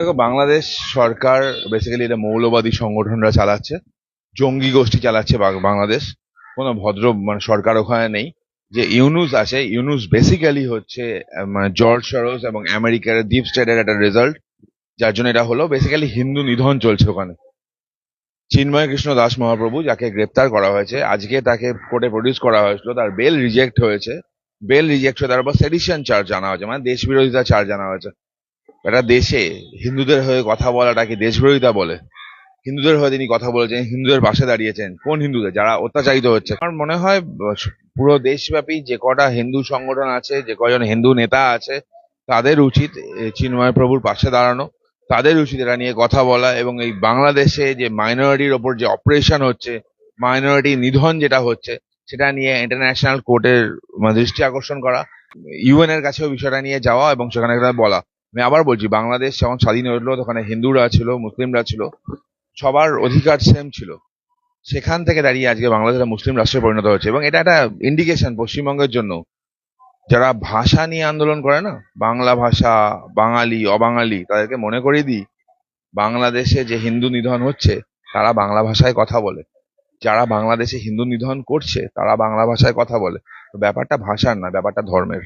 দেখো, বাংলাদেশ সরকার বেসিক্যালি এটা মৌলবাদী সংগঠনরা চালাচ্ছে। জঙ্গি গোষ্ঠী চালাচ্ছে বাংলাদেশ। কোনো ভদ্র মানে সরকার ওখানে নেই। যে ইউনুস আছে, ইউনুস বেসিক্যালি হচ্ছে মানে জর্জ সরোস এবং আমেরিকার ডিপ স্টেটের একটা রেজাল্ট যার জন্য এটা হলো বেসিক্যালি হিন্দু নিধন চলছে ওখানে। চিন্ময় কৃষ্ণ দাস মহাপ্রভু, যাকে গ্রেপ্তার করা হয়েছে, আজকে তাকে কোর্টে প্রডিউস করা হয়েছিল, তার বেল রিজেক্ট হয়েছে। বেল রিজেক্ট হয়ে তার উপর সেডিশন চার্জ জানা হয়েছে মানে দেশ বিরোধিতা চার্জ জানা হয়েছে। একটা দেশে, হিন্দুদের হয়ে কথা বলাটাকে দেশ বিরোধিতা বলে। হিন্দুদের হয়ে তিনি কথা বলেছেন, হিন্দুদের পাশে দাঁড়িয়েছেন। কোন হিন্দুদের? যারা অত্যাচারিত হচ্ছে। আমার মনে হয় পুরো দেশব্যাপী যে কটা হিন্দু সংগঠন আছে, যে কজন হিন্দু নেতা আছে, তাদের উচিত চিন্ময় প্রভুর পাশে দাঁড়ানো। তাদের উচিত এটা নিয়ে কথা বলা এবং এই বাংলাদেশে যে মাইনরিটির ওপর যে অপারেশন হচ্ছে, মাইনরিটি নিধন যেটা হচ্ছে, সেটা নিয়ে ইন্টারন্যাশনাল কোর্টের দৃষ্টি আকর্ষণ করা। ইউএন এর কাছেও বিষয়টা নিয়ে যাওয়া এবং সেখানে বলা। আমি আবার বলছি, বাংলাদেশ যখন স্বাধীন হলো তখন হিন্দুরা ছিল, মুসলিমরা ছিল, সবার অধিকার সেম ছিল। সেখান থেকে দাঁড়িয়ে আজকে বাংলাদেশ মুসলিম রাষ্ট্রে পরিণত হয়েছে। এবং এটা একটা ইন্ডিকেশন পশ্চিমবঙ্গের জন্য। যারা ভাষা নিয়ে আন্দোলন করে না, বাংলা ভাষা, বাঙালি, অবাঙালি, তাদেরকে মনে করিয়ে দিই, বাংলাদেশে যে হিন্দু নিধন হচ্ছে, তারা বাংলা ভাষায় কথা বলে। যারা বাংলাদেশে হিন্দু নিধন করছে, তারা বাংলা ভাষায় কথা বলে। ব্যাপারটা ভাষার না, ব্যাপারটা ধর্মের।